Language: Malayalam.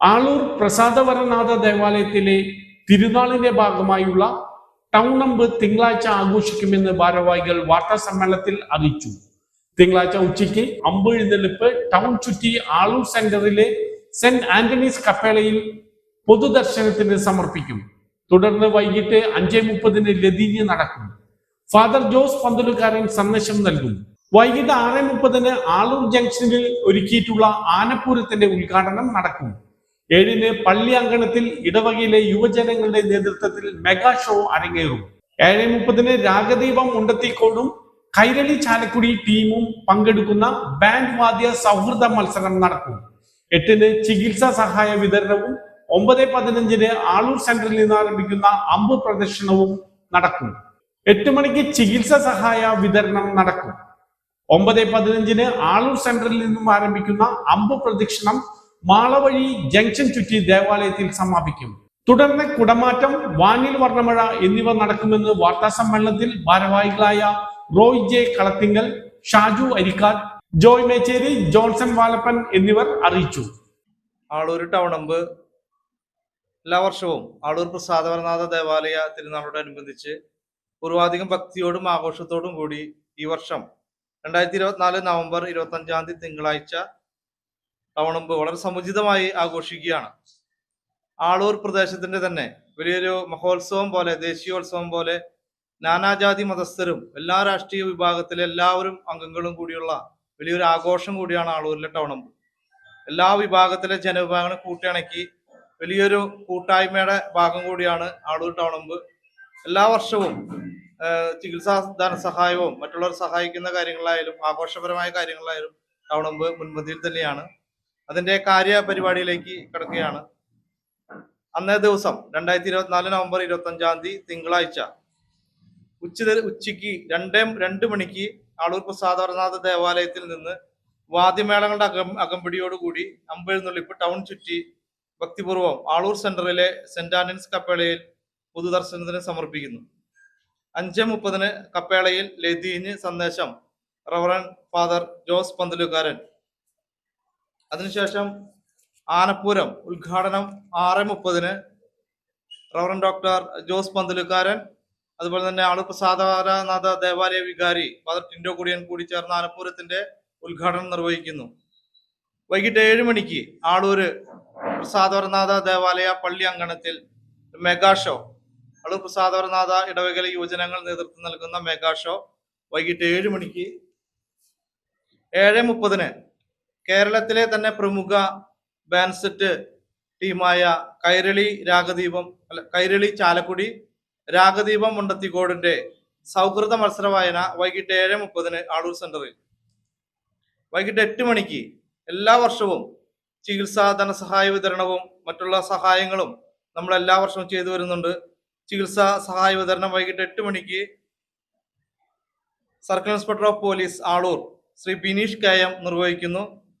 ആളൂർ പ്രസാദവരനാഥ ദേവാലയത്തിലെ തിരുനാളിന്റെ ഭാഗമായുള്ള ടൗൺ നമ്പ് തിങ്കളാഴ്ച ആഘോഷിക്കുമെന്ന് ഭാരവാഹികൾ വാർത്താ സമ്മേളനത്തിൽ അറിയിച്ചു. തിങ്കളാഴ്ച ഉച്ചയ്ക്ക് അമ്പ് എഴുന്നള്ളിപ്പ് ടൗൺ ചുറ്റി ആളൂർ സെന്ററിലെ സെന്റ് ആന്റണീസ് കപ്പേളയിൽ പൊതുദർശനത്തിന് സമർപ്പിക്കും. തുടർന്ന് വൈകിട്ട് അഞ്ചേ മുപ്പതിന് ലതിഞ്ഞ് നടക്കും. ഫാദർ ജോസ് പന്തലുകാരൻ സന്ദേശം നൽകും. വൈകിട്ട് ആറ് മുപ്പതിന് ആളൂർ ജംഗ്ഷനിൽ ഒരുക്കിയിട്ടുള്ള ആനപ്പൂരത്തിന്റെ ഉദ്ഘാടനം നടക്കും. ഏഴിന് പള്ളി അങ്കണത്തിൽ ഇടവകയിലെ യുവജനങ്ങളുടെ നേതൃത്വത്തിൽ മെഗാ ഷോ അരങ്ങേറും. ഏഴ് മുപ്പതിന് രാഗദീപം ഉണ്ടത്തിക്കോടും കൈരളി ചാലക്കുടി ടീമും പങ്കെടുക്കുന്ന ബാൻഡ് വാദ്യ സൗഹൃദ മത്സരം നടക്കും. എട്ടിന് ചികിത്സാ സഹായ വിതരണവും ഒമ്പത് പതിനഞ്ചിന് ആളൂർ സെന്ററിൽ നിന്ന് ആരംഭിക്കുന്ന അമ്പ് പ്രദർശനവും നടക്കും. എട്ട് മണിക്ക് ചികിത്സാ സഹായ വിതരണം നടക്കും. ഒമ്പത് പതിനഞ്ചിന് ആളൂർ സെന്ററിൽ നിന്നും ആരംഭിക്കുന്ന അമ്പ് പ്രദക്ഷിണം മാളവഴി ജംഗ്ഷൻ ചുറ്റി ദേവാലയത്തിൽ സമാപിക്കും. തുടർന്ന് കുടമാറ്റം വാനിൽ വർണമഴ എന്നിവ നടക്കുമെന്ന് വാർത്താ സമ്മേളനത്തിൽ ഭാരവാഹികളായ Roy J Kalathinkal Shaju Arikkar Joy Mecheri Johnson Valappan എന്നിവർ അറിയിച്ചു. ആളൂർ ടൗണമ്പ് എല്ലാ വർഷവും ആളൂർ പ്രസാദവരനാഥ ദേവാലയ തിരുനാളോടനുബന്ധിച്ച് പൂർവാധികം ഭക്തിയോടും ആഘോഷത്തോടും കൂടി ഈ വർഷം രണ്ടായിരത്തി ഇരുപത്തിനാല് നവംബർ ഇരുപത്തി അഞ്ചാം തീയതി തിങ്കളാഴ്ച ടൗണമ്പ് വളരെ സമുചിതമായി ആഘോഷിക്കുകയാണ്. ആളൂർ പ്രദേശത്തിന്റെ തന്നെ വലിയൊരു മഹോത്സവം പോലെ ദേശീയോത്സവം പോലെ നാനാജാതി മതസ്ഥരും എല്ലാ രാഷ്ട്രീയ വിഭാഗത്തിലെ എല്ലാവരും അംഗങ്ങളും കൂടിയുള്ള വലിയൊരു ആഘോഷം കൂടിയാണ് ആളൂരിലെ ടൗണമ്പ് എല്ലാ വിഭാഗത്തിലെ ജനവിഭാഗങ്ങളെ കൂട്ടിയിണക്കി വലിയൊരു കൂട്ടായ്മയുടെ ഭാഗം കൂടിയാണ് ആളൂർ ടൗണമ്പ് എല്ലാ വർഷവും ചികിത്സാ ധനസഹായവും മറ്റുള്ളവർ സഹായിക്കുന്ന കാര്യങ്ങളായാലും ആഘോഷപരമായ കാര്യങ്ങളായാലും ടൗണമ്പ് മുൻപന്തിയിൽ തന്നെയാണ് അതിന്റെ കാര്യപരിപാടിയിലേക്ക് കിടക്കുകയാണ്. അന്നേ ദിവസം രണ്ടായിരത്തി ഇരുപത്തിനാല് നവംബർ ഇരുപത്തി അഞ്ചാം തീയതി തിങ്കളാഴ്ച ഉച്ച ഉച്ചയ്ക്ക് രണ്ടേ രണ്ട് മണിക്ക് ആളൂർ പ്രസാദവരനാഥ ദേവാലയത്തിൽ നിന്ന് വാദ്യമേളങ്ങളുടെ അകം അകമ്പടിയോടുകൂടി അമ്പെഴുന്നള്ളിപ്പ് ടൗൺ ചുറ്റി ഭക്തിപൂർവം ആളൂർ സെന്ററിലെ സെന്റ് ആന്റണീസ് കപ്പേളയിൽ പൊതുദർശനത്തിന് സമർപ്പിക്കുന്നു. അഞ്ച് മുപ്പതിന് കപ്പേളയിൽ ലതീഞ്ഞ് സന്ദേശം റവറൻ ഫാദർ ജോസ് പന്തലുകാരൻ അതിനുശേഷം ആനപ്പൂരം ഉദ്ഘാടനം ആറ് മുപ്പതിന് റവറൻ ഡോക്ടർ ജോസ് പന്തലുകാരൻ അതുപോലെ തന്നെ ആളൂർ പ്രസാദനാഥ ദേവാലയ വികാരി ഫാദർ ടിൻഡോ കുടിയൻ കൂടി ചേർന്ന ആനപ്പൂരത്തിന്റെ ഉദ്ഘാടനം നിർവഹിക്കുന്നു. വൈകിട്ട് ഏഴ് മണിക്ക് ആളൂര് പ്രസാദവരനാഥ ദേവാലയ പള്ളി അങ്കണത്തിൽ മെഗാ ഷോ ആളൂർ പ്രസാദവരനാഥ ഇടവകല യുവജനങ്ങൾ നേതൃത്വം നൽകുന്ന മെഗാ ഷോ വൈകിട്ട് ഏഴ് മണിക്ക് ഏഴ് മുപ്പതിന് കേരളത്തിലെ തന്നെ പ്രമുഖ ബാൻസെറ്റ് ടീമായ കൈരളി രാഗദീപം അല്ല കൈരളി ചാലക്കുടി രാഗദീപം മുണ്ടത്തിക്കോടിന്റെ സൗഹൃദ മത്സര വായന വൈകിട്ട് ഏഴ് മുപ്പതിന് ആളൂർ സെന്ററിൽ. വൈകിട്ട് എട്ട് മണിക്ക് എല്ലാ വർഷവും ചികിത്സാ ധനസഹായ വിതരണവും മറ്റുള്ള സഹായങ്ങളും നമ്മൾ എല്ലാ വർഷവും ചെയ്തു വരുന്നുണ്ട്. ചികിത്സാ സഹായ വിതരണം വൈകിട്ട് എട്ട് മണിക്ക് circle inspector of police Aloor Shri Bineesh M നിർവഹിക്കുന്നു.